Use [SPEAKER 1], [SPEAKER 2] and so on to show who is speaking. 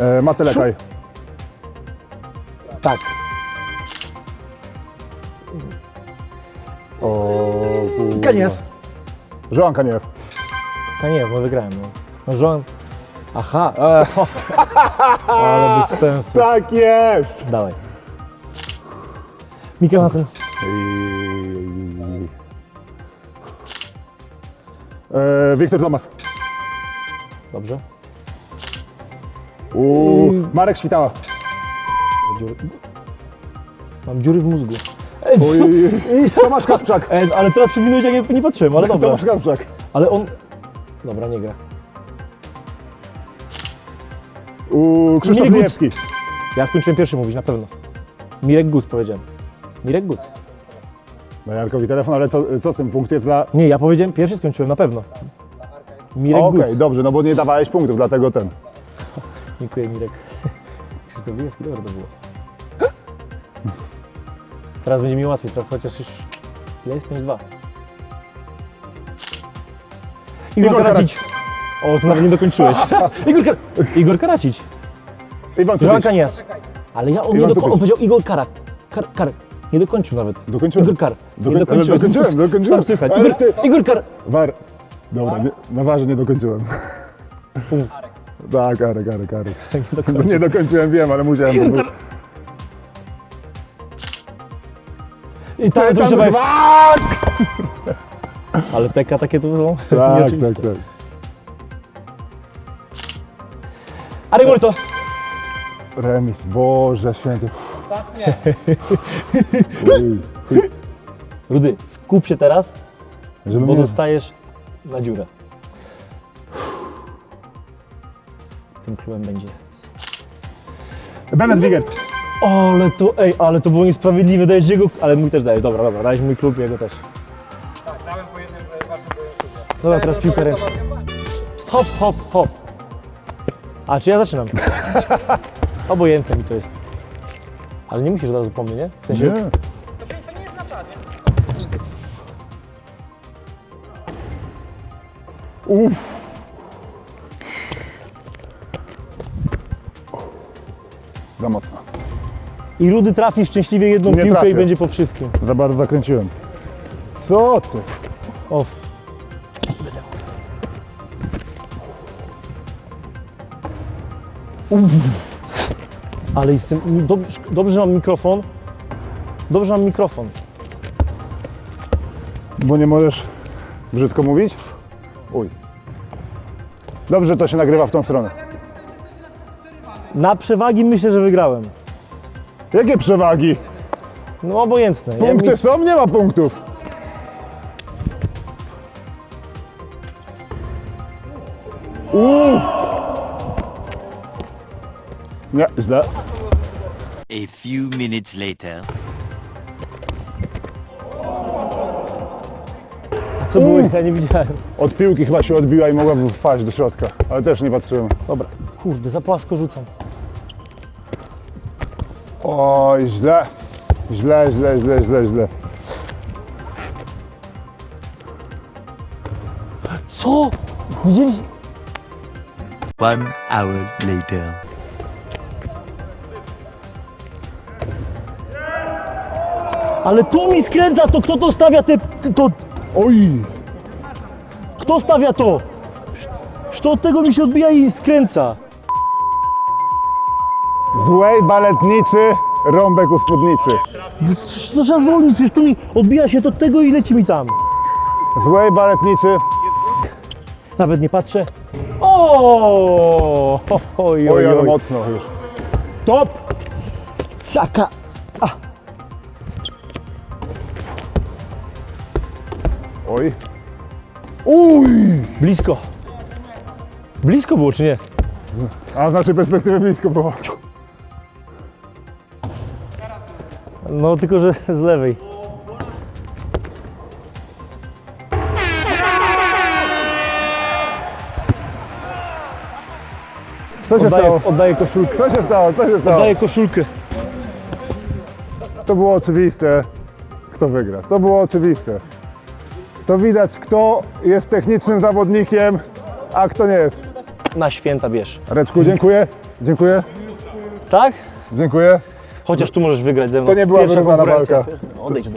[SPEAKER 1] E, Matelekaj.
[SPEAKER 2] Tak.
[SPEAKER 1] O, kurwa.
[SPEAKER 2] Kanies.
[SPEAKER 1] Kanies.
[SPEAKER 2] Kanies, no wygrałem. No, no żon... Aha, e, ale bez sensu.
[SPEAKER 1] Tak jest!
[SPEAKER 2] Dawaj. Mikkel Hansen.
[SPEAKER 1] I- E, Wiktor Tomas.
[SPEAKER 2] Dobrze.
[SPEAKER 1] U,
[SPEAKER 2] Mm.
[SPEAKER 1] Marek Świtała.
[SPEAKER 2] Mam dziury w mózgu. Ej,
[SPEAKER 1] Oj, Tomasz Kawczak.
[SPEAKER 2] Ej, ale teraz przewinąłeś, jak nie, nie patrzyłem, ale dobra.
[SPEAKER 1] Tomasz Kawczak.
[SPEAKER 2] Ale on... Dobra, nie gra.
[SPEAKER 1] U, Krzysztof
[SPEAKER 2] Mirek
[SPEAKER 1] Niejewski.
[SPEAKER 2] Ja skończyłem pierwszy mówić, na pewno. Mirek Gut powiedziałem. Mirek Gut.
[SPEAKER 1] No Jarkowi telefon, ale co, co z tym punkt jest dla...
[SPEAKER 2] Nie, ja powiedziałem pierwszy skończyłem, na pewno. Mirek
[SPEAKER 1] Okej,
[SPEAKER 2] Gut.
[SPEAKER 1] dobrze, no bo nie dawałeś punktów, dlatego ten.
[SPEAKER 2] Dziękuję, Mirek. Krzysztof Bijewski, dobre to było. Teraz będzie mi łatwiej, trochę, chociaż już... Ile jest? 5-2. Igor
[SPEAKER 1] Igor
[SPEAKER 2] Karacic. O, to nawet nie dokończyłeś. Igor, Kar... Igor Karacic.
[SPEAKER 1] Iwan
[SPEAKER 2] Joan
[SPEAKER 1] Cupic.
[SPEAKER 2] Kanias. Ale ja, on, nie
[SPEAKER 1] Iwan
[SPEAKER 2] doko- on powiedział Igor Karak. Kar, kar. Nie dokończył nawet.
[SPEAKER 1] Dokończyłem.
[SPEAKER 2] Igor Kar. Nie
[SPEAKER 1] Dokoń- ale dokończyłem, dokończyłem.
[SPEAKER 2] Tam słychać.
[SPEAKER 1] Ale
[SPEAKER 2] Igor,
[SPEAKER 1] ty-
[SPEAKER 2] Igor Kar.
[SPEAKER 1] War. Dobra, nie, na warze nie dokończyłem.
[SPEAKER 2] Punkt.
[SPEAKER 1] Tak, Arek, Arek, Arek.
[SPEAKER 2] Nie
[SPEAKER 1] No
[SPEAKER 2] dokończył.
[SPEAKER 1] nie dokończyłem, wiem, ale musiałem. Bo-.
[SPEAKER 2] I tak, to
[SPEAKER 1] Tam-
[SPEAKER 2] się
[SPEAKER 1] Tak,
[SPEAKER 2] Ale teka takie to są
[SPEAKER 1] tak,
[SPEAKER 2] nieoczywiste.
[SPEAKER 1] tak, tak.
[SPEAKER 2] Arek Morto.
[SPEAKER 1] Remis, Boże święty. Uj,
[SPEAKER 2] Rudy, skup się teraz,
[SPEAKER 1] Żeby
[SPEAKER 2] bo
[SPEAKER 1] mnie...
[SPEAKER 2] dostajesz na dziurę. Tym klubem będzie.
[SPEAKER 1] Bennett Wigert.
[SPEAKER 2] Ale to, ej, ale to było niesprawiedliwe, dajesz jego, ale mój też dajesz, dobra, dobra, dajesz mój klub, jego też. Dobra, teraz piłkę ręczną. Hop, hop, hop. A, czy ja zaczynam? Obojętne mi to jest. Ale nie musisz od razu po mnie, nie? W sensie,
[SPEAKER 1] Nie. Uff. Za mocno.
[SPEAKER 2] i Rudy trafi szczęśliwie jedną
[SPEAKER 1] Nie
[SPEAKER 2] piłkę
[SPEAKER 1] trafię.
[SPEAKER 2] i będzie po wszystkim.
[SPEAKER 1] Za bardzo zakręciłem. Co ty?
[SPEAKER 2] O, ale jestem, dobrze, dobrze że mam mikrofon. Dobrze że mam mikrofon.
[SPEAKER 1] Bo nie możesz brzydko mówić? Uj. Dobrze, to się nagrywa w tą stronę.
[SPEAKER 2] Na przewagi myślę, że wygrałem.
[SPEAKER 1] Jakie przewagi?
[SPEAKER 2] No obojętne. Ja
[SPEAKER 1] Punkty
[SPEAKER 2] mi,
[SPEAKER 1] są? Nie ma punktów. Uuu. Nie, źle.
[SPEAKER 3] A few minutes later.
[SPEAKER 2] co było, ja nie widziałem.
[SPEAKER 1] Od piłki chyba się odbiła i mogła wpaść do środka, ale też nie patrzyłem.
[SPEAKER 2] Dobra, kurde, za płasko rzucam.
[SPEAKER 1] Oj, źle. Źle, źle, źle, źle, źle.
[SPEAKER 2] Co? Widzieliście?
[SPEAKER 3] One hour later.
[SPEAKER 2] Ale tu mi skręca to, kto to stawia te, to,
[SPEAKER 1] Oj!
[SPEAKER 2] kto stawia to? Że od tego mi się odbija i skręca.
[SPEAKER 1] Złej baletnicy, rąbek u spódnicy.
[SPEAKER 2] Co to trzeba zwolnić, przecież tu mi odbija się od tego i leci mi tam.
[SPEAKER 1] Złej baletnicy,
[SPEAKER 2] Nawet nie patrzę. O! Oj,
[SPEAKER 1] oj,
[SPEAKER 2] oj,
[SPEAKER 1] ale
[SPEAKER 2] oj.
[SPEAKER 1] mocno już. Top!
[SPEAKER 2] Caka.
[SPEAKER 1] Oj. Uj!
[SPEAKER 2] Blisko. Blisko było, czy nie?
[SPEAKER 1] A z naszej perspektywy blisko było.
[SPEAKER 2] No, tylko że z lewej.
[SPEAKER 1] Co się
[SPEAKER 2] Oddaję,
[SPEAKER 1] stało?
[SPEAKER 2] oddaję koszulkę.
[SPEAKER 1] Co się stało? Co się stało?
[SPEAKER 2] Oddaję koszulkę.
[SPEAKER 1] To było oczywiste, kto wygra. To było oczywiste. To widać, kto jest technicznym zawodnikiem, a kto nie jest.
[SPEAKER 2] na święta bierz.
[SPEAKER 1] Recku, dziękuję. Dziękuję.
[SPEAKER 2] Tak?
[SPEAKER 1] Dziękuję.
[SPEAKER 2] Chociaż tu możesz wygrać ze mną.
[SPEAKER 1] To nie była
[SPEAKER 2] Pierwsza
[SPEAKER 1] wyrównana
[SPEAKER 2] konkurencja.
[SPEAKER 1] walka.
[SPEAKER 2] Odejdź.